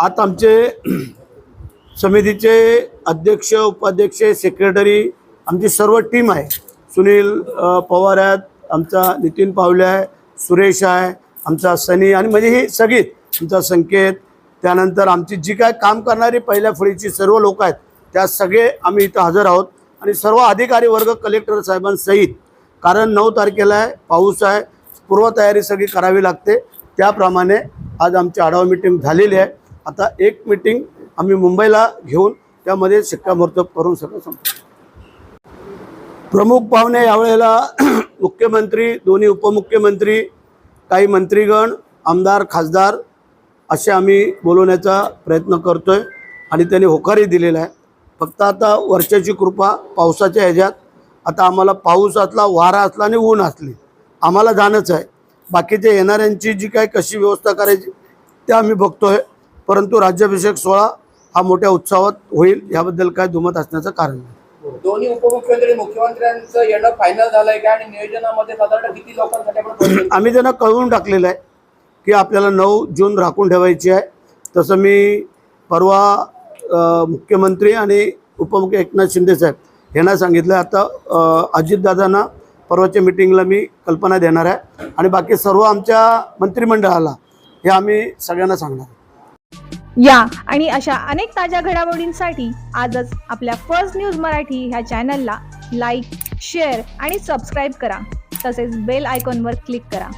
आता आमचे समितीचे अध्यक्ष उपाध्यक्ष सेक्रेटरी आमची सर्व टीम आहे. सुनील पवार आहेत आमचा नितीन पावले आहे सुरेश आहे आमचा सनी आणि म्हणजे ही सगळीच आमचा संकेत. त्यानंतर आमची जी काय काम करणारी पहिल्या फळीची सर्व लोक आहेत त्या सगळे आम्ही इथं हजर आहोत. आणि सर्व अधिकारी वर्ग कलेक्टर साहेबांसहित कारण नऊ तारखेला आहे पाऊस आहे पूर्वतयारी सगळी करावी लागते. त्याप्रमाणे आज आमची आढावा मिटिंग झालेली आहे. आता एक मिटिंग आम्ही मुंबईला घेऊन त्यामध्ये शिक्कामोर्तब करून सगळं संपतो प्रमुख पाहुणे यावेळेला मुख्यमंत्री दोन्ही उपमुख्यमंत्री काही मंत्रीगण आमदार खासदार असे आम्ही बोलवण्याचा प्रयत्न करतोय आणि त्यांनी होकारही दिलेला आहे. फक्त आता वर्षाची कृपा पावसाच्या ह्याच्यात. आता आम्हाला पाऊस असला वारा असला आणि ऊन असली आम्हाला जाणंच आहे. बाकीच्या येणाऱ्यांची जी काय कशी व्यवस्था करायची ते आम्ही बघतोय. परंतु राज्याभिषेक सोहळा हा मोठ्या उत्साहात होईल याबद्दल काय दुमत असण्याचं कारण नाही. दोन्ही उपमुख्यमंत्री मुख्यमंत्र्यांचं येणं फायनल झालंय का? आणि नियोजनामध्ये साधारण किती लोकांसाठी? आम्ही त्यांना कळवून टाकलेलं आहे की आपल्याला नऊ जून राखून ठेवायची आहे. तसं मी परवा मुख्यमंत्री आणि उपमुख्य एकनाथ शिंदे साहेब यांना सांगितलं. आता अजितदादांना परवाच्या मिटिंगला मी कल्पना देणार आहे. आणि बाकी सर्व आमच्या मंत्रिमंडळाला हे आम्ही सगळ्यांना सांगणार या आणि अशा अनेक ताज्या घडामोडींसाठी आजच आपल्या फर्स्ट न्यूज मराठी ह्या चॅनलला लाईक शेअर आणि सबस्क्राईब करा. तसेच बेल आयकॉनवर क्लिक करा.